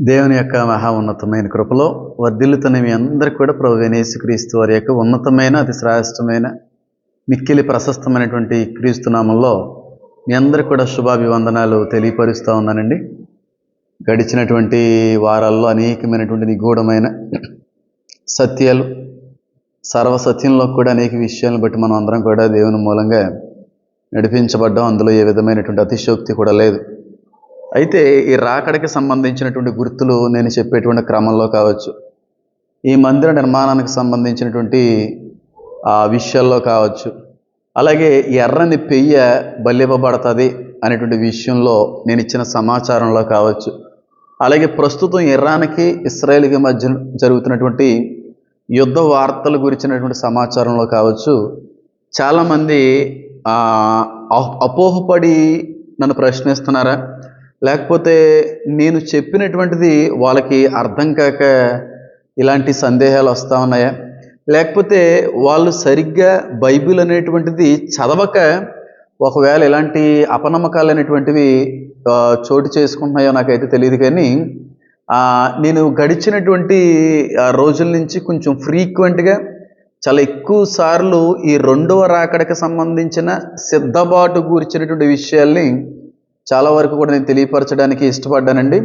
దేవుని యొక్క మహా ఉన్నతమైన కృపలో వర్ధిల్లుతున్న మీ అందరికీ కూడా ప్రభు క్రీస్తు వారి యొక్క ఉన్నతమైన అతి శ్రేష్టమైన మిక్కిలి ప్రశస్తమైనటువంటి క్రీస్తునామంలో మీ అందరికీ కూడా శుభాభివందనాలు తెలియపరుస్తూ ఉన్నానండి. గడిచినటువంటి వారాల్లో అనేకమైనటువంటి నిగూఢమైన సత్యాలు సర్వసత్యంలో కూడా అనేక విషయాలను బట్టి మనం అందరం కూడా దేవుని మూలంగా నడిపించబడ్డాం. అందులో ఏ విధమైనటువంటి అతిశోక్తి కూడా లేదు. అయితే ఈ రాకడికి సంబంధించినటువంటి గుర్తులు నేను చెప్పేటువంటి క్రమంలో కావచ్చు. ఈ మందిర నిర్మాణానికి సంబంధించినటువంటి ఆ విషయాల్లో కావచ్చు. అలాగే ఎర్రని పెయ్య బలివ్వబడుతుంది అనేటువంటి విషయంలో నేను ఇచ్చిన సమాచారంలో కావచ్చు. అలాగే ప్రస్తుతం ఇరాన్కి ఇస్రాయేల్కి మధ్య జరుగుతున్నటువంటి యుద్ధ వార్తలు గురించినటువంటి సమాచారంలో కావచ్చు. చాలామంది అపోహపడి నన్ను ప్రశ్నిస్తున్నారా? లేకపోతే నేను చెప్పినటువంటిది వాళ్ళకి అర్థం కాక ఇలాంటి సందేహాలు వస్తూ ఉన్నాయా? లేకపోతే వాళ్ళు సరిగ్గా బైబిల్ అనేటువంటిది చదవక ఒకవేళ ఇలాంటి అపనమ్మకాలు అనేటువంటివి చోటు చేసుకుంటున్నాయో నాకైతే తెలియదు కానీ నేను గడిచినటువంటి ఆ, రోజుల నుంచి కొంచెం ఫ్రీక్వెంట్గా చాలా ఎక్కువ సార్లు ఈ రెండవ రాకడకి సంబంధించిన సిద్ధబాటు గురించినటువంటి విషయాల్ని చాలా వరకు కూడా నేను తెలియపరచడానికి ఇష్టపడ్డానండి.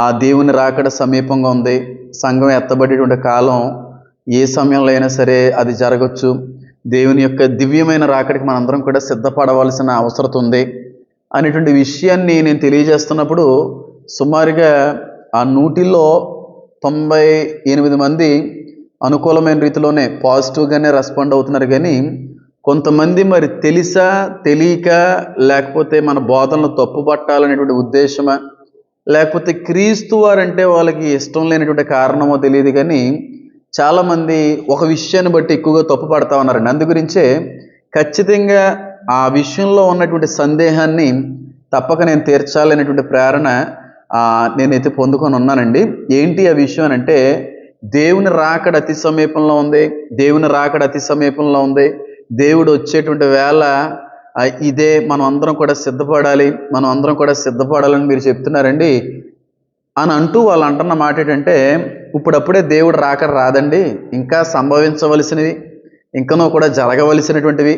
ఆ దేవుని రాకడ సమీపంగా ఉంది. సంఘం ఎత్తబడేటువంటి కాలం ఏ సమయంలో అయినా సరే అది జరగచ్చు. దేవుని యొక్క దివ్యమైన రాకడికి మనందరం కూడా సిద్ధపడవలసిన అవసరం ఉంది అనేటువంటి విషయాన్ని నేను తెలియజేస్తున్నప్పుడు సుమారుగా ఆ నూటిలో తొంభై ఎనిమిది మంది అనుకూలమైన రీతిలోనే పాజిటివ్గానే రెస్పాండ్ అవుతున్నారు. కానీ కొంతమంది మరి తెలిసా తెలియక లేకపోతే మన బోధనలు తప్పుపట్టాలనేటువంటి ఉద్దేశమా? లేకపోతే క్రీస్తు వారంటే వాళ్ళకి ఇష్టం లేనటువంటి కారణమో తెలియదు కానీ చాలామంది ఒక విషయాన్ని బట్టి ఎక్కువగా తప్పు పడతా ఉన్నారండి. అందు గురించే ఖచ్చితంగా ఆ విషయంలో ఉన్నటువంటి సందేహాన్ని తప్పక నేను తీర్చాలనేటువంటి ప్రేరణ నేనైతే పొందుకొని ఉన్నానండి. ఏంటి ఆ విషయం అని అంటే దేవుని రాకడ అతి సమీపంలో ఉంది దేవుని రాకడ అతి సమీపంలో ఉంది దేవుడు వచ్చేటువంటి వేళ ఇదే మనం అందరం కూడా సిద్ధపడాలి మనం అందరం కూడా సిద్ధపడాలని మీరు చెప్తున్నారండి అని అంటూ వాళ్ళు అంటున్న మాట ఏంటంటే ఇప్పుడప్పుడే దేవుడు రాక రాదండి. ఇంకా సంభవించవలసినవి ఇంకనూ కూడా జరగవలసినటువంటివి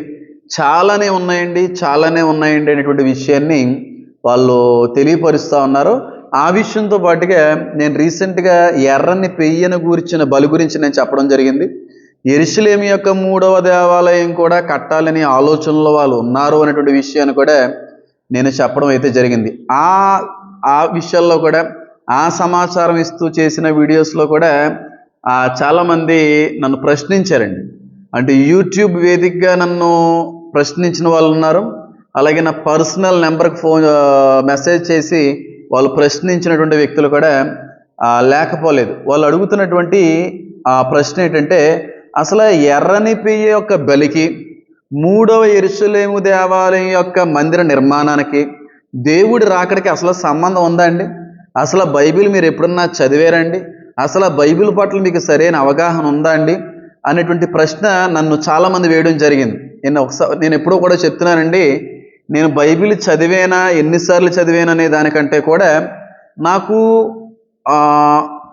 చాలానే ఉన్నాయండి చాలానే ఉన్నాయండి అనేటువంటి విషయాన్ని వాళ్ళు తెలియపరుస్తూ ఉన్నారు. ఆ విషయంతో పాటుగా నేను రీసెంట్గా ఎర్రని పెయ్యను గురించిన బలి గురించి నేను చెప్పడం జరిగింది. ఎరుసలేమి యొక్క మూడవ దేవాలయం కూడా కట్టాలని ఆలోచనలో వాళ్ళు ఉన్నారు అనేటువంటి విషయాన్ని కూడా నేను చెప్పడం అయితే జరిగింది. ఆ ఆ విషయాల్లో కూడా ఆ సమాచారం ఇస్తూ చేసిన వీడియోస్లో కూడా చాలామంది నన్ను ప్రశ్నించారండి. అంటే యూట్యూబ్ వేదికగా నన్ను ప్రశ్నించిన వాళ్ళు ఉన్నారు. అలాగే నా పర్సనల్ నెంబర్కి ఫోన్ మెసేజ్ చేసి వాళ్ళు ప్రశ్నించినటువంటి వ్యక్తులు కూడా లేకపోలేదు. వాళ్ళు అడుగుతున్నటువంటి ఆ ప్రశ్న ఏంటంటే అసలు ఎర్రని పియ్య యొక్క బలికి మూడవ ఎరుసలేము దేవాలయం యొక్క మందిర నిర్మాణానికి దేవుడి రాకడికి అసలు సంబంధం ఉందా అండి? అసలు బైబిల్ మీరు ఎప్పుడన్నా చదివారండి? అసలు బైబిల్ పట్ల మీకు సరైన అవగాహన ఉందా అండి? అనేటువంటి ప్రశ్న నన్ను చాలామంది వేయడం జరిగింది. నేను ఒకసారి నేను ఎప్పుడూ కూడా చెప్తున్నానండి నేను బైబిల్ చదివేనా ఎన్నిసార్లు చదివాను అనే దానికంటే కూడా నాకు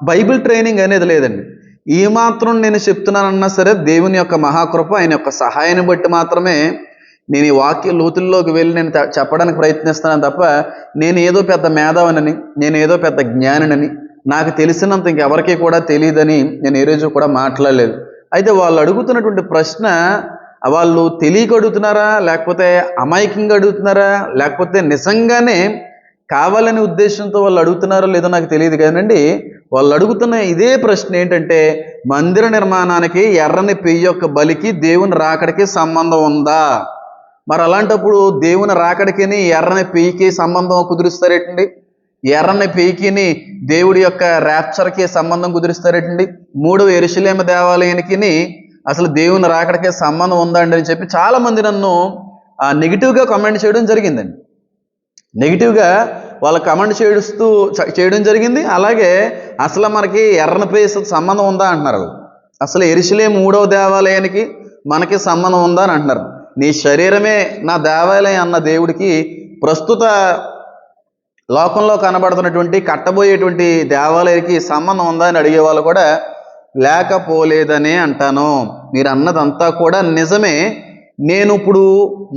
బైబిల్ ట్రైనింగ్ అనేది లేదండి. ఈ మాత్రం నేను చెప్తున్నానన్నా సరే దేవుని యొక్క మహాకృప ఆయన యొక్క సహాయాన్ని బట్టి మాత్రమే నేను ఈ వాక్య లోతుల్లోకి వెళ్ళి నేను చెప్పడానికి ప్రయత్నిస్తున్నాను తప్ప నేను ఏదో పెద్ద మేధావనని నేను ఏదో పెద్ద జ్ఞానినని నాకు తెలిసినంత ఇంకెవరికి కూడా తెలియదని నేను ఏ రోజు కూడా మాట్లాడలేదు. అయితే వాళ్ళు అడుగుతున్నటువంటి ప్రశ్న వాళ్ళు తెలియక అడుగుతున్నారా లేకపోతే అమాయకంగా అడుగుతున్నారా లేకపోతే నిజంగానే కావాలనే ఉద్దేశంతో వాళ్ళు అడుగుతున్నారో లేదో నాకు తెలియదు కానండి వాళ్ళు అడుగుతున్న ఇదే ప్రశ్న ఏంటంటే మందిర నిర్మాణానికి ఎర్రని పెయ్యి యొక్క బలికి దేవుని రాకడికి సంబంధం ఉందా? మరి అలాంటప్పుడు దేవుని రాకడికిని ఎర్రని పెయ్యికి సంబంధం కుదురుస్తారేటండి? ఎర్రని పెయ్యికిని దేవుడి యొక్క ర్యాప్చర్కి సంబంధం కుదురుస్తారేటండి? మూడవ ఎరుశలేమ దేవాలయానికి అసలు దేవుని రాకడికే సంబంధం ఉందా అండి అని చెప్పి చాలామంది నన్ను ఆ, నెగిటివ్గా కామెంట్ చేయడం జరిగిందండి. నెగిటివ్గా వాళ్ళ కమెంట్ చేస్తూ చేయడం జరిగింది. అలాగే అసలు మనకి ఎర్రని పేస్ సంబంధం ఉందా అంటున్నారు. అసలు ఎరిశిలే మూడవ దేవాలయానికి మనకి సంబంధం ఉందా అని అంటున్నారు. నీ శరీరమే నా దేవాలయం అన్న దేవుడికి ప్రస్తుత లోకంలో కనబడుతున్నటువంటి కట్టబోయేటువంటి దేవాలయానికి సంబంధం ఉందా అని అడిగే వాళ్ళు కూడా లేకపోలేదనే అంటాను. మీరు అన్నదంతా కూడా నిజమే. నేను ఇప్పుడు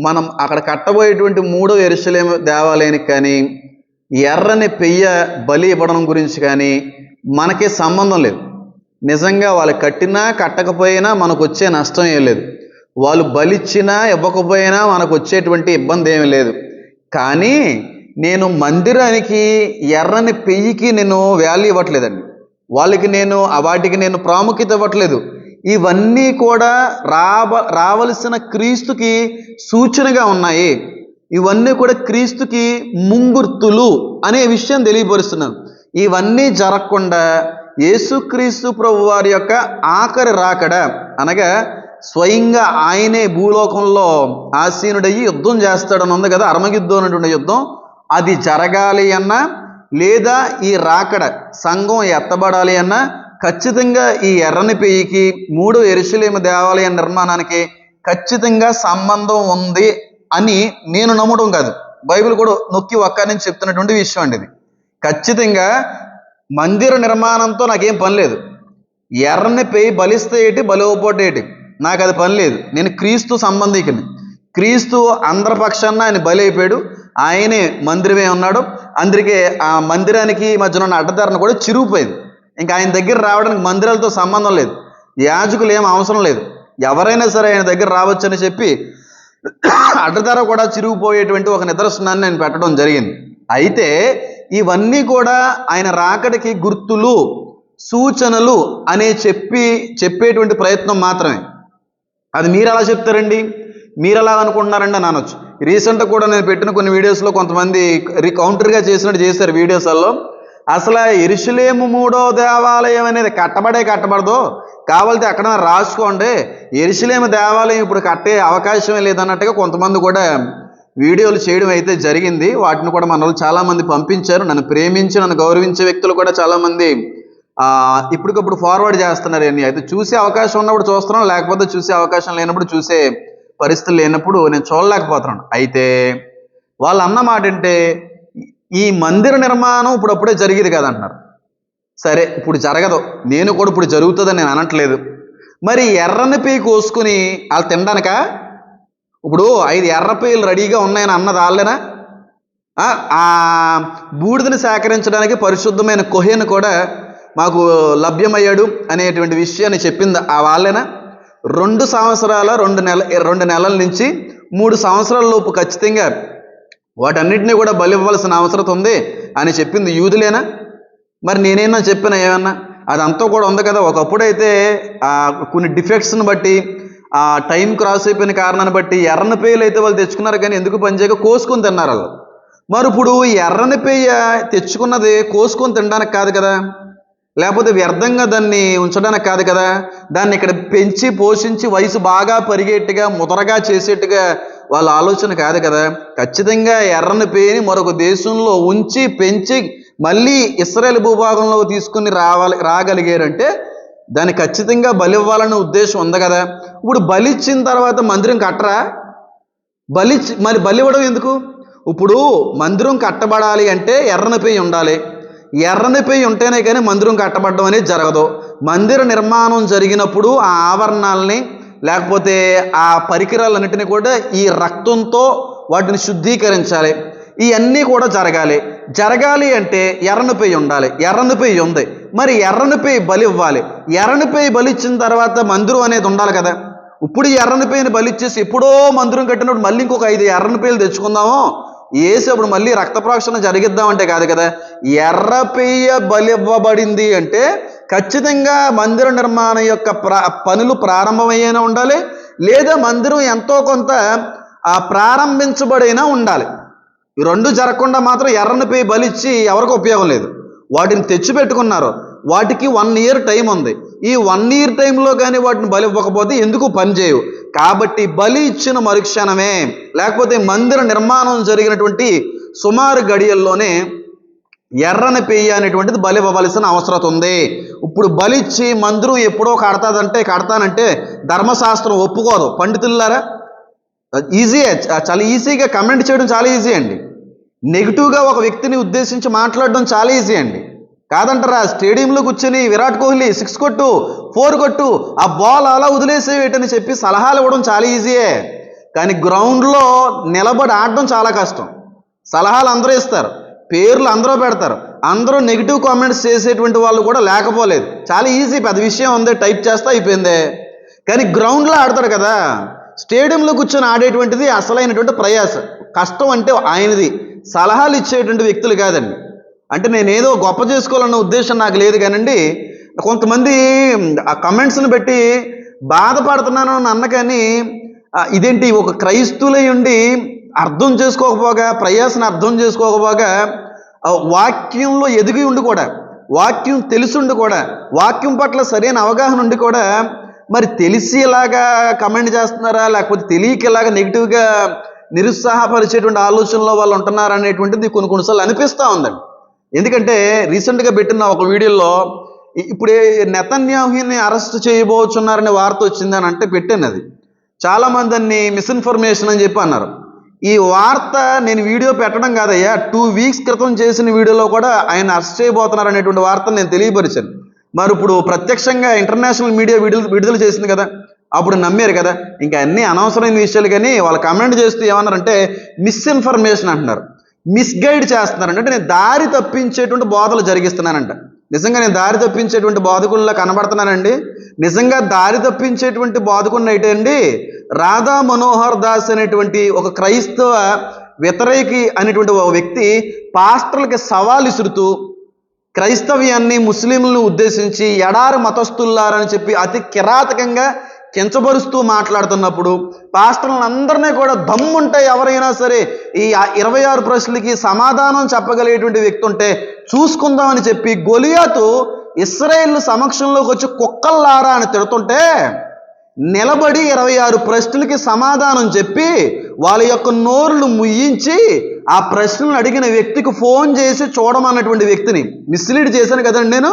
మనం అక్కడ కట్టబోయేటువంటి మూడో ఎరుసలేం దేవాలయానికి కానీ ఎర్రని పెయ్య బలి ఇవ్వడం గురించి కానీ మనకి సంబంధం లేదు. నిజంగా వాళ్ళు కట్టినా కట్టకపోయినా మనకు వచ్చే నష్టం ఏం లేదు. వాళ్ళు బలిచ్చినా ఇవ్వకపోయినా మనకు వచ్చేటువంటి ఇబ్బంది ఏమీ లేదు. కానీ నేను మందిరానికి ఎర్రని పెయ్యికి నేను వాల్యూ ఇవ్వట్లేదండి. వాళ్ళకి నేను వాటికి నేను ప్రాముఖ్యత ఇవ్వట్లేదు. ఇవన్నీ కూడా రావ రావలసిన క్రీస్తుకి సూచనగా ఉన్నాయి. ఇవన్నీ కూడా క్రీస్తుకి ముంగుర్తులు అనే విషయం తెలియపరుస్తున్నారు ఇవన్నీ జరగకుండా యేసుక్రీస్తు ప్రభు వారి యొక్క ఆఖరి రాకడ అనగా స్వయంగా ఆయనే భూలోకంలో ఆసీనుడయ్యి యుద్ధం చేస్తాడని ఉంది కదా అర్మగిద్దు అనేటువంటి యుద్ధం. అది జరగాలి అన్నా లేదా ఈ రాకడ సంఘం ఎత్తబడాలి అన్నా ఖచ్చితంగా ఈ ఎర్రని పెయ్యికి మూడు ఎరుసలేము దేవాలయ నిర్మాణానికి ఖచ్చితంగా సంబంధం ఉంది అని నేను నమ్మడం కాదు. బైబిల్ కూడా నొక్కి ఒక్క నుంచి చెప్తున్నటువంటి విషయం అండి ఇది. ఖచ్చితంగా మందిర నిర్మాణంతో నాకేం పని లేదు. ఎర్రని పెయ్యి బలిస్తే ఏటి బలివ్వపోతే ఏటి? నాకు అది పని లేదు. నేను క్రీస్తు సంబంధికుని. క్రీస్తు అందరి పక్షాన ఆయన బలి అయిపోయాడు. ఆయనే మందిరమే ఉన్నాడు. అందుకే ఆ మందిరానికి మధ్యన ఉన్న అడ్డదారిని కూడా చిరిగిపోయింది. ఇంకా ఆయన దగ్గర రావడానికి మందిరాలతో సంబంధం లేదు. యాజకులు ఏం అవసరం లేదు. ఎవరైనా సరే ఆయన దగ్గర రావచ్చని చెప్పి అడ్డధర కూడా చిరిగిపోయేటువంటి ఒక నిదర్శనాన్ని నేను పెట్టడం జరిగింది. అయితే ఇవన్నీ కూడా ఆయన రాకడికి గుర్తులు సూచనలు అనే చెప్పి చెప్పేటువంటి ప్రయత్నం మాత్రమే. అది మీరు ఎలా చెప్తారండి? మీరు ఎలా అనుకుంటున్నారండి అని అనొచ్చు. రీసెంట్గా కూడా నేను పెట్టిన కొన్ని వీడియోస్లో కొంతమంది రి- కౌంటర్గా చేసినట్టు చేశారు వీడియోస్లలో అసలు ఎరుసలేము మూడో దేవాలయం అనేది కట్టబడే కట్టబడదు. కావాలంటే అక్కడ రాసుకోండి. ఎరుసలేము దేవాలయం ఇప్పుడు కట్టే అవకాశమే లేదన్నట్టుగా కొంతమంది కూడా వీడియోలు చేయడం అయితే జరిగింది. వాటిని కూడా మన చాలామంది పంపించారు. నన్ను ప్రేమించి నన్ను గౌరవించే వ్యక్తులు కూడా చాలామంది ఇప్పటికప్పుడు ఫార్వర్డ్ చేస్తున్నారు అని అయితే చూసే అవకాశం ఉన్నప్పుడు చూస్తున్నాం. లేకపోతే చూసే అవకాశం లేనప్పుడు చూసే పరిస్థితులు లేనప్పుడు నేను చూడలేకపోతున్నాను. అయితే వాళ్ళు అన్న మాట అంటే ఈ మందిర నిర్మాణం ఇప్పుడు అప్పుడే జరిగేది కదా అంటున్నారు సరే ఇప్పుడు జరగదు. నేను కూడా ఇప్పుడు జరుగుతుందని నేను అనట్లేదు. మరి ఎర్రని పేయి కోసుకుని వాళ్ళు తినడానిక? ఇప్పుడు ఐదు ఎర్ర పేయలు రెడీగా ఉన్నాయని అన్నది వాళ్ళేనా? ఆ, బూడిదని సేకరించడానికి పరిశుద్ధమైన కొహేను కూడా మాకు లభ్యమయ్యాడు అనేటువంటి విషయాన్ని చెప్పింది ఆ వాళ్ళేనా? రెండు సంవత్సరాల రెండు నెల రెండు నెలల నుంచి మూడు సంవత్సరాల లోపు ఖచ్చితంగా వాటన్నిటిని కూడా బలివ్వాల్సిన అవసరం ఉంది అని చెప్పింది యూదులేనా? మరి నేనేనా చెప్పిన ఏమన్నా? అదంతా కూడా ఉంది కదా. ఒకప్పుడైతే కొన్ని డిఫెక్ట్స్ని బట్టి ఆ టైం క్రాస్ అయిపోయిన కారణాన్ని బట్టి ఎర్రని పేయలు అయితే వాళ్ళు తెచ్చుకున్నారు కానీ ఎందుకు పనిచేయక కోసుకొని తిన్నారు వాళ్ళు. మరి ఇప్పుడు ఈ ఎర్రని పేయ తెచ్చుకున్నది కోసుకొని తినడానికి కాదు కదా. లేకపోతే వ్యర్థంగా దాన్ని ఉంచడానికి కాదు కదా. దాన్ని ఇక్కడ పెంచి పోషించి వయసు బాగా పెరిగేట్టుగా ముదరగా చేసేట్టుగా వాళ్ళ ఆలోచన కాదు కదా. ఖచ్చితంగా ఎర్రని పేని మరొక దేశంలో ఉంచి పెంచి మళ్ళీ ఇస్రాయల్ భూభాగంలో తీసుకుని రావాలి రాగలిగారంటే దాన్ని ఖచ్చితంగా బలి ఇవ్వాలనే ఉద్దేశం ఉంది కదా. ఇప్పుడు బలిచ్చిన తర్వాత మందిరం కట్టరా? బలి మరి బలి ఇవ్వడం ఎందుకు? ఇప్పుడు మందిరం కట్టబడాలి అంటే ఎర్రని పెయ్యి ఉండాలి. ఎర్రని పేయి ఉంటేనే కానీ మందిరం కట్టబడడం అనేది జరగదు. మందిర నిర్మాణం జరిగినప్పుడు ఆ ఆవరణాలని లేకపోతే ఆ పరికరాలన్నిటిని కూడా ఈ రక్తంతో వాటిని శుద్ధీకరించాలి. ఇవన్నీ కూడా జరగాలి. జరగాలి అంటే ఎర్రని ఉండాలి. ఎర్రని ఉంది. మరి ఎర్రని బలి ఇవ్వాలి. ఎర్రని బలి ఇచ్చిన తర్వాత మందిరం అనేది ఉండాలి కదా. ఇప్పుడు ఈ ఎర్రని ఇచ్చేసి ఎప్పుడో మందిరం కట్టినప్పుడు మళ్ళీ ఇంకొక ఐదు ఎర్రని పేయలు తెచ్చుకుందాము? వేసి అప్పుడు మళ్ళీ రక్త ప్రోక్షణ జరిగిద్దామంటే కాదు కదా. ఎర్ర బలి ఇవ్వబడింది అంటే ఖచ్చితంగా మందిర నిర్మాణం యొక్క ప్రా పనులు ప్రారంభమయ్యేనా ఉండాలి? లేదా మందిరం ఎంతో కొంత ప్రారంభించబడైనా ఉండాలి? ఈ రెండు జరగకుండా మాత్రం ఎర్రని పోయి బలిచ్చి ఎవరికి ఉపయోగం లేదు. వాటిని తెచ్చిపెట్టుకున్నారు. వాటికి వన్ ఇయర్ టైం ఉంది. ఈ వన్ ఇయర్ టైంలో కానీ వాటిని బలి ఇవ్వకపోతే ఎందుకు పని చేయవు? కాబట్టి బలి ఇచ్చిన మరుక్షణమే. లేకపోతే మందిర నిర్మాణం జరిగినటువంటి సుమారు గడియల్లోనే ఎర్రని పెయ్య అనేటువంటిది బలి ఇవ్వవలసిన అవసరం ఉంది. ఇప్పుడు బలిచ్చి మందిరం ఎప్పుడో కడతాదంటే కడతానంటే ధర్మశాస్త్రం ఒప్పుకోదు. పండితులారా ఈజీ చాలా ఈజీగా కమెంట్ చేయడం చాలా ఈజీ అండి. నెగిటివ్గా ఒక వ్యక్తిని ఉద్దేశించి మాట్లాడడం చాలా ఈజీ అండి. కాదంటారా? స్టేడియంలో కూర్చొని విరాట్ కోహ్లీ సిక్స్ కొట్టు ఫోర్ కొట్టు ఆ బాల్ అలా వదిలేసేవేటని చెప్పి సలహాలు ఇవ్వడం చాలా ఈజీయే కానీ గ్రౌండ్లో నిలబడి ఆడడం చాలా కష్టం. సలహాలు అందరూ ఇస్తారు. పేర్లు అందరూ పెడతారు. అందరూ నెగిటివ్ కామెంట్స్ చేసేటువంటి వాళ్ళు కూడా లేకపోలేదు. చాలా ఈజీ పెద్ద విషయం ఉంది. టైప్ చేస్తే అయిపోయిందే. కానీ గ్రౌండ్లో ఆడతాడు కదా. స్టేడియంలో కూర్చొని ఆడేటువంటిది అసలైనటువంటి ప్రయాస. కష్టం అంటే ఆయనది. సలహాలు ఇచ్చేటువంటి వ్యక్తులు కాదండి. అంటే నేను ఏదో గొప్ప చేసుకోవాలన్న ఉద్దేశం నాకు లేదు కానండి. కొంతమంది ఆ కమెంట్స్ని బట్టి బాధపడుతున్నాను అన్న కానీ ఇదేంటి ఒక క్రైస్తువులై ఉండి అర్థం చేసుకోకపోగా ప్రయాసను అర్థం చేసుకోకపోగా వాక్యంలో ఎదిగి ఉండి కూడా వాక్యం తెలుసుండి కూడా వాక్యం పట్ల సరైన అవగాహన ఉండి కూడా మరి తెలిసి ఇలాగా కమెంట్ చేస్తున్నారా లేకపోతే తెలియకేలాగా నెగిటివ్గా నిరుత్సాహపరిచేటువంటి ఆలోచనలో వాళ్ళు ఉంటున్నారా అనేటువంటిది కొన్ని కొన్నిసార్లు అనిపిస్తూ ఉందండి. ఎందుకంటే రీసెంట్గా పెట్టిన ఒక వీడియోలో ఇప్పుడు నెతన్యాహుని అరెస్ట్ చేయబోచున్నారనే వార్త వచ్చిందని అంటే పెట్టాను అది. చాలామంది దాన్ని మిస్ఇన్ఫర్మేషన్ అని చెప్పి అన్నారు. ఈ వార్త నేను వీడియో పెట్టడం కాదయ్యా టూ వీక్స్ క్రితం చేసిన వీడియోలో కూడా ఆయన అరెస్ట్ చేయబోతున్నారు అనేటువంటి వార్తను నేను తెలియపరిచాను. మరి ఇప్పుడు ప్రత్యక్షంగా ఇంటర్నేషనల్ మీడియా విడుదల విడుదల చేసింది కదా అప్పుడు నమ్మారు కదా ఇంకా అన్ని అనవసరమైన విషయాలు కానీ వాళ్ళు కమెంట్ చేస్తూ ఏమన్నారంటే మిస్ఇన్ఫర్మేషన్ అంటున్నారు మిస్గైడ్ చేస్తున్నారంట. అంటే నేను దారి తప్పించేటువంటి బోధలు జరిగిస్తున్నానంట. నిజంగా నేను దారి తప్పించేటువంటి బాధకుల్లో కనబడుతున్నానండి? నిజంగా దారి తప్పించేటువంటి బాధకుడిని అయితే అండి రాధా మనోహర్ దాస్ అనేటువంటి ఒక క్రైస్తవ వ్యతిరేకి అనేటువంటి ఒక వ్యక్తి పాస్టర్లకి సవాల్ ఇసురుతూ క్రైస్తవ్యాన్ని ముస్లింలను ఉద్దేశించి ఎడారి మతస్థుల్లారని చెప్పి అతి కిరాతకంగా కించబరుస్తూ మాట్లాడుతున్నప్పుడు పాస్టర్లను అందరినీ కూడా దమ్ముంటే ఎవరైనా సరే ఈ ఇరవై ఆరు ప్రశ్నలకి సమాధానం చెప్పగలిగేటువంటి వ్యక్తి ఉంటే చూసుకుందామని చెప్పి గొలియాతు ఇస్రాయేల్ సమక్షంలోకి వచ్చి కుక్కల్లారా అని తిడుతుంటే నిలబడి ఇరవై ఆరు ప్రశ్నలకి సమాధానం చెప్పి వాళ్ళ యొక్క నోరులు ముయ్యించి ఆ ప్రశ్నలు అడిగిన వ్యక్తికి ఫోన్ చేసి చూడమన్నటువంటి వ్యక్తిని మిస్లీడ్ చేశాను కదండి నేను.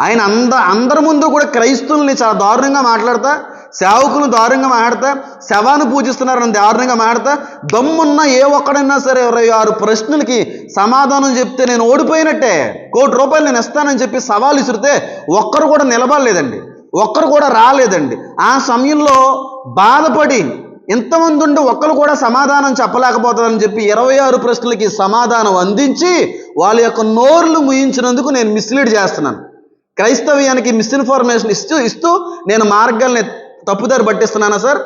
ఆయన అంద అందరి ముందు కూడా క్రైస్తవుల్ని చాలా దారుణంగా మాట్లాడతా సేవకులను దారుణంగా మాట్లాడతా శవాన్ని పూజిస్తున్నారని దారుణంగా మాట్లాడతా దమ్మున్న ఏ ఒక్కడైనా సరే ఇరవై ఆరు ప్రశ్నలకి సమాధానం చెప్తే నేను ఓడిపోయినట్టే. కోటి రూపాయలు నేను ఇస్తానని చెప్పి సవాలు ఇసిరితే ఒక్కరు కూడా నిలబడలేదండి. ఒక్కరు కూడా రాలేదండి. ఆ సమయంలో బాధపడి ఇంతమంది ఉండి ఒక్కరు కూడా సమాధానం చెప్పలేకపోతారని చెప్పి ఇరవై ఆరు ప్రశ్నలకి సమాధానం అందించి వాళ్ళ యొక్క నోర్లు ముయించినందుకు నేను మిస్లీడ్ చేస్తున్నాను. క్రైస్తవ్యానికి మిస్ఇన్ఫర్మేషన్ ఇస్తూ ఇస్తూ నేను మార్గాల్ని తప్పుదారి పట్టిస్తున్నానా సార్?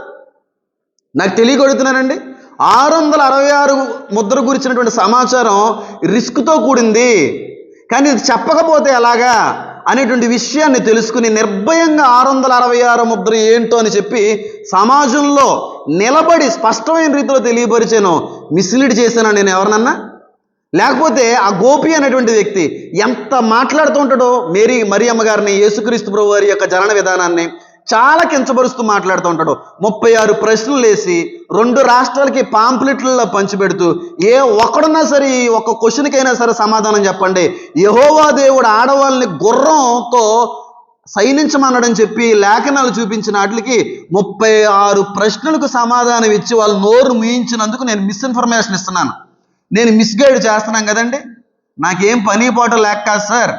నాకు తెలియగొడుతున్నానండి ఆరు వందల అరవై ఆరు ముద్ర గురించినటువంటి సమాచారం రిస్క్తో కూడింది. కానీ ఇది చెప్పకపోతే ఎలాగా? అనేటువంటి విషయాన్ని తెలుసుకుని నిర్భయంగా ఆరు వందల అరవై ఆరు ముద్ర ఏంటో అని చెప్పి సమాజంలో నిలబడి స్పష్టమైన రీతిలో తెలియపరిచాను. మిస్లీడ్ చేశాను నేను ఎవరినన్నా? లేకపోతే ఆ గోపి అనేటువంటి వ్యక్తి ఎంత మాట్లాడుతూ ఉంటాడో మేరీ మరియమ్మ గారిని యేసుక్రీస్తు ప్రభు వారి యొక్క జనన విధానాన్ని చాలా కించబరుస్తూ మాట్లాడుతూ ఉంటాడు. ముప్పై ఆరు ప్రశ్నలు వేసి రెండు రాష్ట్రాలకి పాంప్లెట్లలో పంచిపెడుతూ ఏ ఒక్కడున్నా సరే ఒక్క క్వశ్చన్కైనా సరే సమాధానం చెప్పండి. యహోవా దేవుడు ఆడవాళ్ళని గుర్రంతో సైనించమన్నాడని చెప్పి లేఖనాలు చూపించిన వాటికి ముప్పై ఆరు ప్రశ్నలకు సమాధానం ఇచ్చి వాళ్ళు నోరు ముయించినందుకు నేను మిస్ఇన్ఫర్మేషన్ ఇస్తున్నాను. నేను మిస్గైడ్ చేస్తున్నాను కదండి. నాకేం పని పాటు లేక కాదు సార్.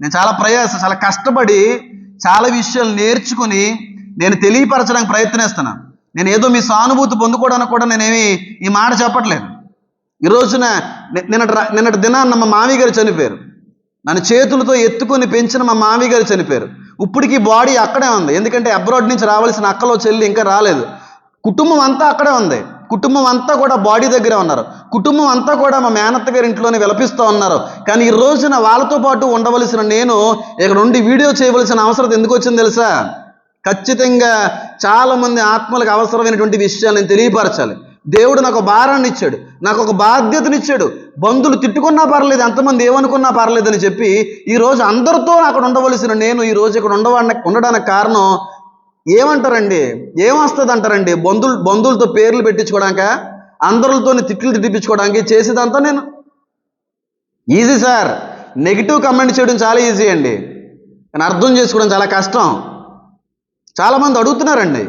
నేను చాలా ప్రయాస చాలా కష్టపడి చాలా విషయాలు నేర్చుకుని నేను తెలియపరచడానికి ప్రయత్నిస్తున్నాను నేను ఏదో మీ సానుభూతి పొందుకోవడానికి కూడా నేనేమి ఈ మాట చెప్పట్లేదు. ఈ రోజున నిన్నటి రా- నిన్నటి దినాన్న మా మామి గారు చనిపోయారు. నన్ను చేతులతో ఎత్తుకొని పెంచిన మా మామి గారు చనిపోయారు. ఇప్పటికీ బాడీ అక్కడే ఉంది. ఎందుకంటే అబ్రాడ్ నుంచి రావాల్సిన అక్కలో చెల్లి ఇంకా రాలేదు. కుటుంబం అంతా అక్కడే ఉంది. కుటుంబం అంతా కూడా బాడీ దగ్గరే ఉన్నారు. కుటుంబం అంతా కూడా మా మేనత్త గారి ఇంట్లోనే విలపిస్తూ ఉన్నారు. కానీ ఈ రోజున వాళ్ళతో పాటు ఉండవలసిన నేను ఇక్కడ ఉండి వీడియో చేయవలసిన అవసరం ఎందుకు వచ్చింది తెలుసా? ఖచ్చితంగా చాలామంది ఆత్మలకు అవసరమైనటువంటి విషయాలు నేను తెలియపరచాలి. దేవుడు నాకు భారాన్ని ఇచ్చాడు. నాకు ఒక బాధ్యతనిచ్చాడు. బంధువులు తిట్టుకున్నా పర్లేదు ఎంతమంది ఏమనుకున్నా పర్లేదని చెప్పి ఈ రోజు అందరితో అక్కడ ఉండవలసిన నేను ఈ రోజు ఇక్కడ ఉండడానికి ఉండడానికి కారణం ఏమంటారండి? ఏమొస్తుంది అంటారండి బంధువులు బంధువులతో పేర్లు పెట్టించుకోవడానిక అందరితో తిట్లు తిట్టించుకోవడానికి చేసేదంతా నేను. Easy sir. నెగిటివ్ కమెంట్ చేయడం చాలా ఈజీ అండి. కానీ అర్థం చేసుకోవడం చాలా కష్టం. చాలామంది అడుగుతున్నారండి.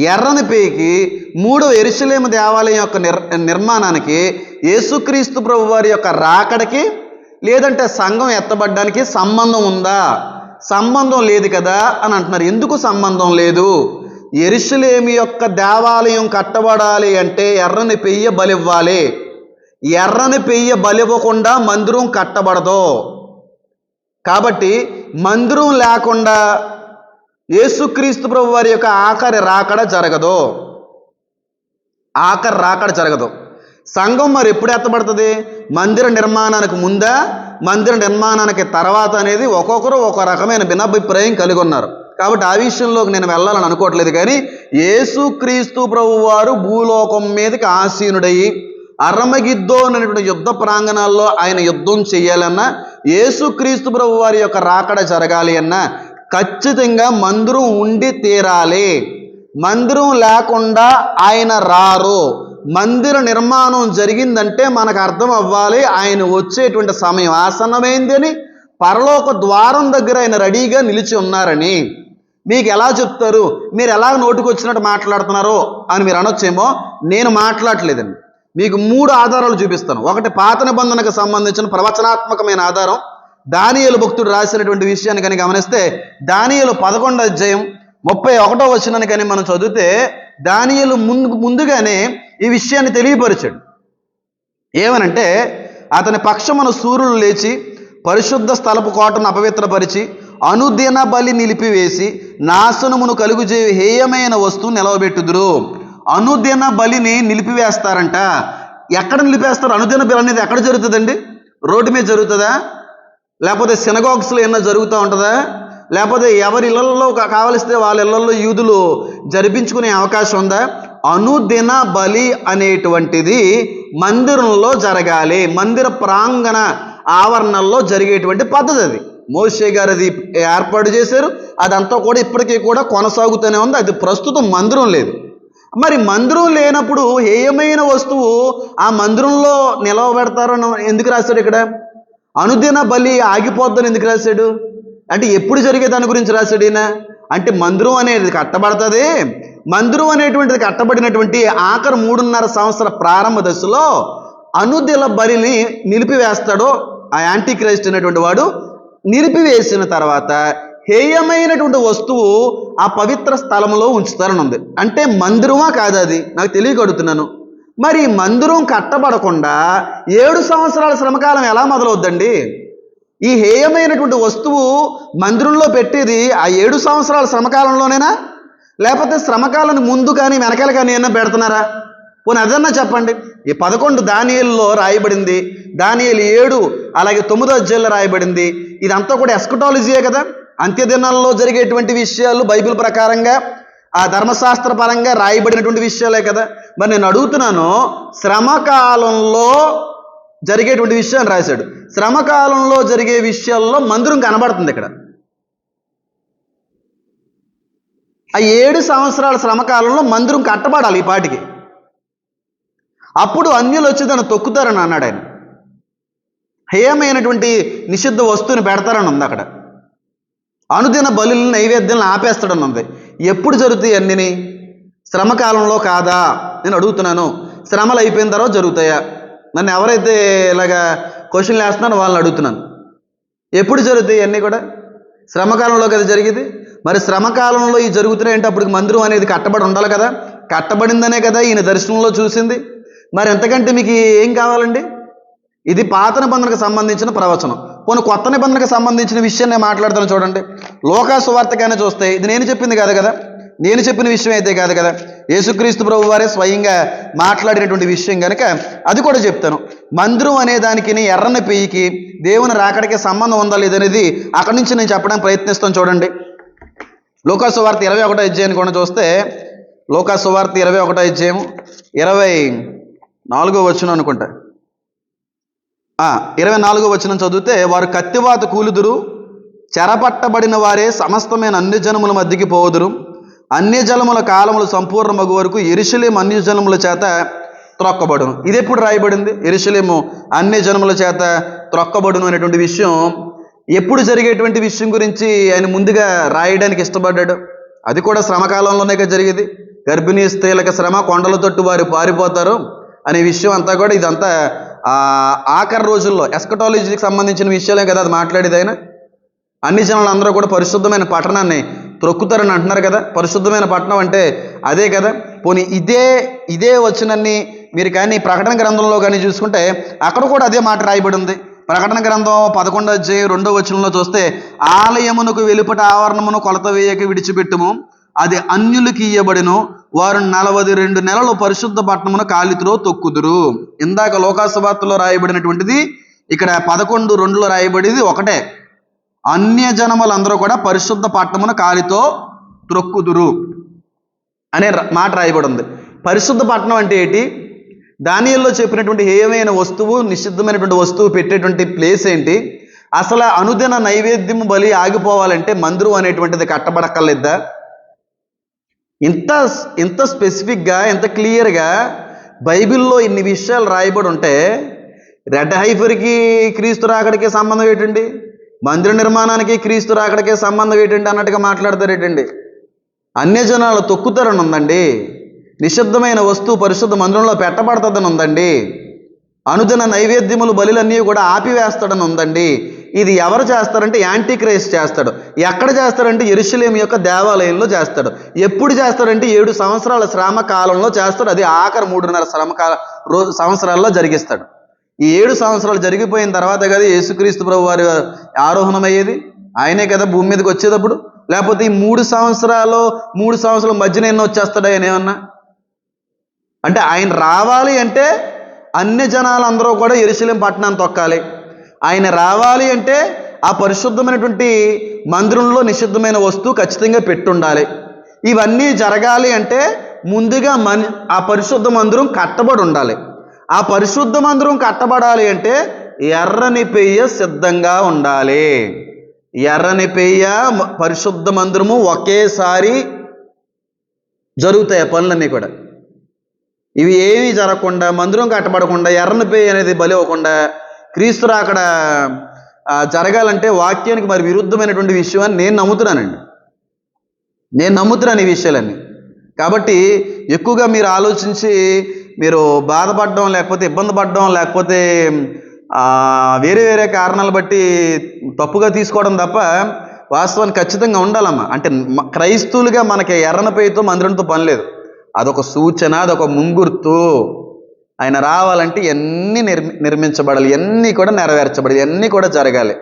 ఎర్రని పేకి మూడో ఎరుసలేమ దేవాలయం యొక్క నిర్ నిర్మాణానికి యేసుక్రీస్తు ప్రభు వారి యొక్క రాకడికి లేదంటే సంఘం ఎత్తబడ్డానికి సంబంధం ఉందా? సంబంధం లేదు కదా అని అంటున్నారు. ఎందుకు సంబంధం లేదు? ఎరుసలేమి యొక్క దేవాలయం కట్టబడాలి అంటే ఎర్రని పెయ్య బలివ్వాలి. ఎర్రని పెయ్య బలివ్వకుండా మందిరం కట్టబడదు. కాబట్టి మందిరం లేకుండా యేసుక్రీస్తు ప్రభు వారి యొక్క ఆఖరి రాకడ జరగదు. ఆఖరి రాకడ జరగదు. సంఘం మరి ఎప్పుడు ఎత్తబడుతుంది? మందిర నిర్మాణానికి ముందా? మందిర నిర్మాణానికి తర్వాత అనేది ఒక్కొక్కరు ఒక రకమైన భిన్నాభిప్రాయం కలిగి ఉన్నారు. కాబట్టి ఆ విషయంలోకి నేను వెళ్ళాలని అనుకోవట్లేదు కానీ యేసుక్రీస్తు ప్రభు వారు భూలోకం మీదకి ఆసీనుడయ్యి అరమగిద్దో అనేటువంటి యుద్ధ ప్రాంగణాల్లో ఆయన యుద్ధం చేయాలన్నా యేసుక్రీస్తు ప్రభు వారి యొక్క రాకడ జరగాలి అన్నా ఖచ్చితంగా మందిరం ఉండి తీరాలి. మందిరం లేకుండా ఆయన రారు. మందిర నిర్మాణం జరిగిందంటే మనకు అర్థం అవ్వాలి. ఆయన వచ్చేటువంటి సమయం ఆసన్నమైంది అని పరలోక ద్వారం దగ్గర ఆయన రెడీగా నిలిచి ఉన్నారని. మీకు ఎలా చెప్తారు? మీరు ఎలా నోటుకు వచ్చినట్టు మాట్లాడుతున్నారో అని మీరు అనొచ్చేమో? నేను మాట్లాడలేదండి మీకు మూడు ఆధారాలు చూపిస్తాను. ఒకటి పాత నిబంధనకు సంబంధించిన ప్రవచనాత్మకమైన ఆధారం. దానియలు భక్తుడు రాసినటువంటి విషయాన్ని కానీ గమనిస్తే దానియలు పదకొండు అధ్యాయం ముప్పై ఒకటో వచ్చినని కానీ మనం చదివితే దానియలు ముందు ముందుగానే ఈ విషయాన్ని తెలియపరిచాడు. ఏమనంటే అతని పక్షమున సూర్యులు లేచి పరిశుద్ధ స్థలపు కోటను అపవిత్రపరిచి అనుదిన బలి నిలిపివేసి నాశనమును కలుగుజే హేయమైన వస్తువు నిలవబెట్టుదురు. అనుదిన బలిని నిలిపివేస్తారంట. ఎక్కడ నిలిపేస్తారు? అనుదిన బలి అనేది ఎక్కడ జరుగుతుందండి? రోడ్డు మీద జరుగుతుందా? లేకపోతే సినగాక్స్లో ఏమన్నా జరుగుతూ ఉంటుందా? లేకపోతే ఎవరి ఇళ్ళలో కావలిస్తే వాళ్ళ ఇళ్ళలో యూదులు జరిపించుకునే అవకాశం ఉందా? అనుదిన బలి అనేటువంటిది మందిరంలో జరగాలి. మందిర ప్రాంగణ ఆవరణల్లో జరిగేటువంటి పద్ధతి అది. మోషే గారు అది ఏర్పాటు చేశారు. అదంతా కూడా ఇప్పటికీ కూడా కొనసాగుతూనే ఉంది. అది ప్రస్తుతం మందిరం లేదు. మరి మందిరం లేనప్పుడు హేయమైన వస్తువు ఆ మందిరంలో నిలవబెడతారని ఎందుకు రాశాడు ఇక్కడ? అనుదిన బలి ఆగిపోద్దని ఎందుకు రాశాడు? అంటే ఎప్పుడు జరిగే దాని గురించి రాశాడు ఈయన? అంటే మందిరం అనేది కట్టబడుతుంది. మందిరం అనేటువంటిది కట్టబడినటువంటి ఆఖరి మూడున్నర సంవత్సర ప్రారంభ దశలో అనుదిల బలిని నిలిపివేస్తాడో ఆ యాంటీ క్రైస్ట్ అనేటువంటి వాడు. నిలిపివేసిన తర్వాత హేయమైనటువంటి వస్తువు ఆ పవిత్ర స్థలంలో ఉంచుతారని ఉంది అంటే మందిరమా కాదు అది? నాకు తెలియగడుగుతున్నాను మరి మందిరం కట్టబడకుండా ఏడు సంవత్సరాల శ్రమకాలం ఎలా మొదలవుద్దండి? ఈ హేయమైనటువంటి వస్తువు మందిరంలో పెట్టేది ఆ ఏడు సంవత్సరాల శ్రమకాలంలోనేనా? లేకపోతే శ్రమకాలను ముందు కానీ వెనకాల కానీ ఏమన్నా పెడుతున్నారా? పోనీ అదన్నా చెప్పండి. ఈ పదకొండు దానియల్లో రాయబడింది. దానియలు ఏడు అలాగే తొమ్మిదో అధ్యాయంలో రాయబడింది. ఇదంతా కూడా ఎస్కటాలజీయే కదా? అంత్యదినాల్లో జరిగేటువంటి విషయాలు బైబిల్ ప్రకారంగా ఆ ధర్మశాస్త్ర పరంగా రాయబడినటువంటి విషయాలే కదా? మరి నేను అడుగుతున్నాను శ్రమకాలంలో జరిగేటువంటి విషయాన్ని రాశాడు. శ్రమకాలంలో జరిగే విషయాల్లో మందిరం కనబడుతుంది ఇక్కడ. ఆ ఏడు సంవత్సరాల శ్రమకాలంలో మందిరం కట్టబడాలి ఈ పాటికి. అప్పుడు అన్యులు వచ్చి దాన్ని తొక్కుతారని అన్నాడు ఆయన. హేయమైనటువంటి నిషిద్ధ వస్తువుని పెడతారని ఉంది అక్కడ. అనుదిన బలు నైవేద్యాలను ఆపేస్తాడని ఉంది. ఎప్పుడు జరుగుతాయి అన్నిని? శ్రమకాలంలో కాదా? నేను అడుగుతున్నాను. శ్రమలు అయిపోయిన తర్వాత జరుగుతాయా? నన్ను ఎవరైతే ఇలాగా క్వశ్చన్లు వేస్తున్నారో వాళ్ళని అడుగుతున్నాను. ఎప్పుడు జరుగుతాయి అన్నీ కూడా? శ్రమకాలంలో కదా జరిగేది? మరి శ్రమకాలంలో ఈ జరుగుతున్నాయంటే అప్పుడు మందిరం అనేది కట్టబడి ఉండాలి కదా? కట్టబడిందనే కదా ఈయన దర్శనంలో చూసింది. మరి ఎంతకంటే మీకు ఏం కావాలండి? ఇది పాత నిబంధనకు సంబంధించిన ప్రవచనం. కొన్ని కొత్త నిబంధనకు సంబంధించిన విషయం నేను మాట్లాడతాను చూడండి. లోకా సువార్తకైనా చూస్తే ఇది నేను చెప్పింది కాదు కదా? నేను చెప్పిన విషయం అయితే కాదు కదా. యేసుక్రీస్తు ప్రభు వారే స్వయంగా మాట్లాడినటువంటి విషయం కనుక అది కూడా చెప్తాను. మందిరం అనే దానికి ఎర్రని పెయ్యికి దేవుని రాకడికి సంబంధం ఉందా లేదనేది అక్కడి నుంచి నేను చెప్పడానికి ప్రయత్నిస్తాను చూడండి. లోకా సువార్త ఇరవై ఒకటో అధ్యాయాన్ని కూడా చూస్తే లోకా సువార్త ఇరవై ఒకటో అధ్యాయం ఇరవై నాలుగో వచ్చిన అనుకుంటా. ఇరవై నాలుగో వచనం చదివితే వారు కత్తివాత కూలుదురు చెరపట్టబడిన వారే సమస్తమైన అన్ని జనముల మధ్యకి పోదురు అన్ని జలముల కాలములు సంపూర్ణమగు వరకు ఎరుషలేం అన్య జనముల చేత త్రొక్కబడును. ఇది ఎప్పుడు రాయబడింది? ఎరుశలేము అన్ని జనముల చేత త్రొక్కబడును అనేటువంటి విషయం. ఎప్పుడు జరిగేటువంటి విషయం గురించి ఆయన ముందుగా రాయడానికి ఇష్టపడ్డాడు? అది కూడా శ్రమకాలంలోనే జరిగేది. గర్భిణీ స్త్రీలకు శ్రమ కొండల తొట్టు వారు పారిపోతారు అనే విషయం అంతా కూడా ఇదంతా ఆఖరి రోజుల్లో ఎస్కటాలజీకి సంబంధించిన విషయాలే కదా అది మాట్లాడేది ఆయన. అన్ని జనాలు అందరూ కూడా పరిశుద్ధమైన పట్టణాన్ని త్రొక్కుతారని అంటున్నారు కదా. పరిశుద్ధమైన పట్టణం అంటే అదే కదా. పోనీ ఇదే ఇదే వచ్చినన్ని మీరు కానీ ప్రకటన గ్రంథంలో కానీ చూసుకుంటే అక్కడ కూడా అదే మాట రాయబడి ఉంది. ప్రకటన గ్రంథం పదకొండో అధ్యాయం రెండో వచనంలో చూస్తే ఆలయమునకు వెలుపట ఆవరణమును కొలత వేయక విడిచిపెట్టుము. అది అన్యులకి ఇయ్యబడిను. వారు నలభై రెండు నెలలు పరిశుద్ధ పట్టణమును కాలితో తొక్కుదురు. ఇందాక లోకాసభాతలో రాయబడినటువంటిది ఇక్కడ పదకొండు రెండులో రాయబడేది ఒకటే. అన్య జనములందరూ కూడా పరిశుద్ధ పట్టణమును కాలితో త్రొక్కుదురు అనే ర- మాట రాయబడి ఉంది పరిశుద్ధ పట్టణం అంటే ఏంటి? దానియల్లో చెప్పినటువంటి హేయమైన వస్తువు నిషిద్ధమైనటువంటి వస్తువు పెట్టేటువంటి ప్లేస్ ఏంటి? అసలు అనుదిన నైవేద్యం బలి ఆగిపోవాలంటే మందిరం అనేటువంటిది కట్టబడక్కర్లేద్దా ఇంత ఇంత స్పెసిఫిక్గా ఇంత క్లియర్గా బైబిల్లో ఇన్ని విషయాలు రాయబడి ఉంటే రెడ్ హైఫర్కి క్రీస్తు రాకడికి సంబంధం ఏంటండి? మందిర నిర్మాణానికి క్రీస్తు రాకడికి సంబంధం ఏంటండి అన్నట్టుగా మాట్లాడతారు ఏంటండి? అన్యజనాలు తొక్కుతారని ఉందండి. నిశ్శబ్దమైన వస్తువు పరిశుద్ధ మందిరంలో పెట్టబడుతుందని ఉందండి. అనుదిన నైవేద్యములు బలులన్నీ కూడా ఆపివేస్తాడని ఉందండి. ఇది ఎవరు చేస్తారంటే యాంటీ క్రైస్ట్ చేస్తాడు. ఎక్కడ చేస్తారంటే ఎరుశలేం యొక్క దేవాలయంలో చేస్తాడు. ఎప్పుడు చేస్తాడంటే ఏడు సంవత్సరాల శ్రమ కాలంలో చేస్తాడు. అది ఆఖరి మూడున్నర శ్రమ కాల రోజు సంవత్సరాల్లో జరిగిస్తాడు. ఈ ఏడు సంవత్సరాలు జరిగిపోయిన తర్వాత కదా యేసుక్రీస్తు ప్రభు వారి ఆరోహణమయ్యేది? ఆయనే కదా భూమి మీదకి వచ్చేటప్పుడు? లేకపోతే ఈ మూడు సంవత్సరాలు మూడు సంవత్సరాల మధ్యన ఎన్నో వచ్చేస్తాడా ఆయన ఏమన్నా? అంటే ఆయన రావాలి అంటే అన్ని జనాలందరూ కూడా ఎరుశలేం పట్టణాన్ని తొక్కాలి. ఆయన రావాలి అంటే ఆ పరిశుద్ధమైనటువంటి మందిరంలో నిషిద్ధమైన వస్తువు ఖచ్చితంగా పెట్టుండాలి. ఇవన్నీ జరగాలి అంటే ముందుగా మన ఆ పరిశుద్ధ మందిరం కట్టబడి ఉండాలి. ఆ పరిశుద్ధ మందిరం కట్టబడాలి అంటే ఎర్రని పెయ్య సిద్ధంగా ఉండాలి. ఎర్రని పెయ్య పరిశుద్ధ మందిరము ఒకేసారి జరుగుతాయి ఆ పనులన్నీ కూడా. ఇవి ఏమీ జరగకుండా మందిరం కట్టబడకుండా ఎర్రని పెయ్య అనేది బలి అవ్వకుండా క్రీస్తు అక్కడ జరగాలంటే వాక్యానికి మరి విరుద్ధమైనటువంటి విషయాన్ని నేను నమ్ముతున్నానండి. నేను నమ్ముతున్నాను ఈ విషయాలన్నీ. కాబట్టి ఎక్కువగా మీరు ఆలోచించి మీరు బాధపడడం లేకపోతే ఇబ్బంది పడడం లేకపోతే వేరే వేరే కారణాలు బట్టి తప్పుగా తీసుకోవడం తప్ప వాస్తవానికి ఖచ్చితంగా ఉండాలమ్మా. అంటే క్రైస్తువులుగా క్రైస్తవులుగా మనకి ఎర్రన పేరుతో మందిరంతో పని లేదు. అదొక సూచన అదొక ముంగుర్తు. ఆయన రావాలంటే ఎన్ని నిర్మి నిర్మించబడాలి ఎన్ని కూడా నెరవేర్చబడాలి ఇవన్నీ కూడా జరగాలి.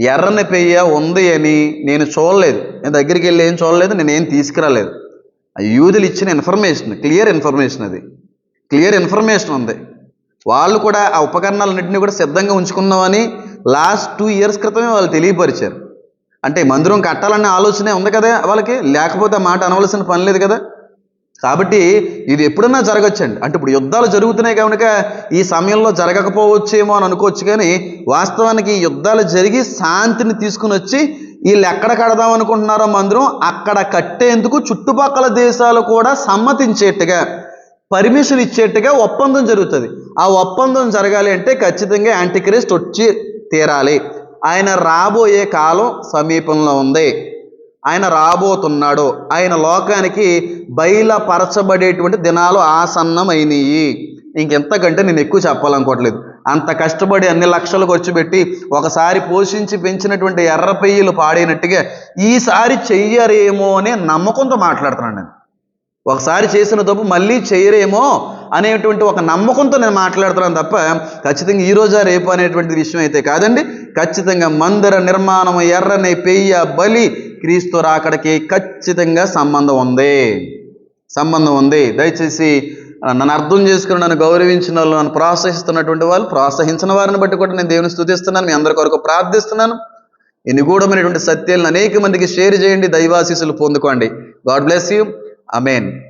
ఎర్రని పెయ్య ఉంది అని నేను చూడలేదు. నేను దగ్గరికి వెళ్ళి ఏం చూడలేదు నేను ఏం తీసుకురాలేదు. ఆ యూదులు ఇచ్చిన ఇన్ఫర్మేషన్ క్లియర్ ఇన్ఫర్మేషన్ అది. క్లియర్ ఇన్ఫర్మేషన్ ఉంది. వాళ్ళు కూడా ఆ ఉపకరణాలన్నింటినీ కూడా సిద్ధంగా ఉంచుకుందామని లాస్ట్ టూ ఇయర్స్ క్రితమే వాళ్ళు తెలియపరిచారు. అంటే మందిరం కట్టాలనే ఆలోచనే ఉంది కదా వాళ్ళకి లేకపోతే ఆ మాట అనవలసిన పని లేదు కదా? కాబట్టి ఇది ఎప్పుడన్నా జరగచ్చండి. అంటే ఇప్పుడు యుద్ధాలు జరుగుతున్నాయి కనుక ఈ సమయంలో జరగకపోవచ్చేమో అని అనుకోవచ్చు కానీ వాస్తవానికి యుద్ధాలు జరిగి శాంతిని తీసుకుని వచ్చి వీళ్ళు ఎక్కడ కడదాం అనుకుంటున్నారో మందిరం అక్కడ కట్టేందుకు చుట్టుపక్కల దేశాలు కూడా సమ్మతించేట్టుగా పర్మిషన్ ఇచ్చేట్టుగా ఒప్పందం జరుగుతుంది. ఆ ఒప్పందం జరగాలి అంటే ఖచ్చితంగా యాంటీక్రిస్ట్ వచ్చి తీరాలి. ఆయన రాబోయే కాలం సమీపంలో ఉంది. ఆయన రాబోతున్నాడు. ఆయన లోకానికి బయలుపరచబడేటువంటి దినాలు ఆసన్నమైనవి ఇంకెంతకంటే నేను ఎక్కువ చెప్పాలనుకోవట్లేదు. అంత కష్టపడి అన్ని లక్షలు ఖర్చు పెట్టి ఒకసారి పోషించి పెంచినటువంటి ఎర్ర పెయ్యలు పాడైనట్టుగా ఈసారి చెయ్యరేమో అనే నమ్మకంతో మాట్లాడుతున్నాను నేను. ఒకసారి చేసిన తప్పు మళ్ళీ చేయరేమో అనేటువంటి ఒక నమ్మకంతో నేను మాట్లాడుతున్నాను తప్ప ఖచ్చితంగా ఈ రోజా రేపు అనేటువంటి విషయం అయితే కాదండి. ఖచ్చితంగా మందిర నిర్మాణం ఎర్రని పెయ్య బలి క్రీస్తు రాకడికి ఖచ్చితంగా సంబంధం ఉంది. సంబంధం ఉంది. దయచేసి నన్ను అర్థం చేసుకుని నన్ను గౌరవించిన వాళ్ళు నన్ను ప్రోత్సహిస్తున్నటువంటి వాళ్ళు ప్రోత్సహించిన వారిని బట్టి కూడా నేను దేవుని స్థుతిస్తున్నాను. మీ అందరి కొరకు ప్రార్థిస్తున్నాను. ఈ నిగూఢమైనటువంటి సత్యాలను అనేక మందికి షేర్ చేయండి. దైవాశీసులు పొందుకోండి. God bless you. Amen.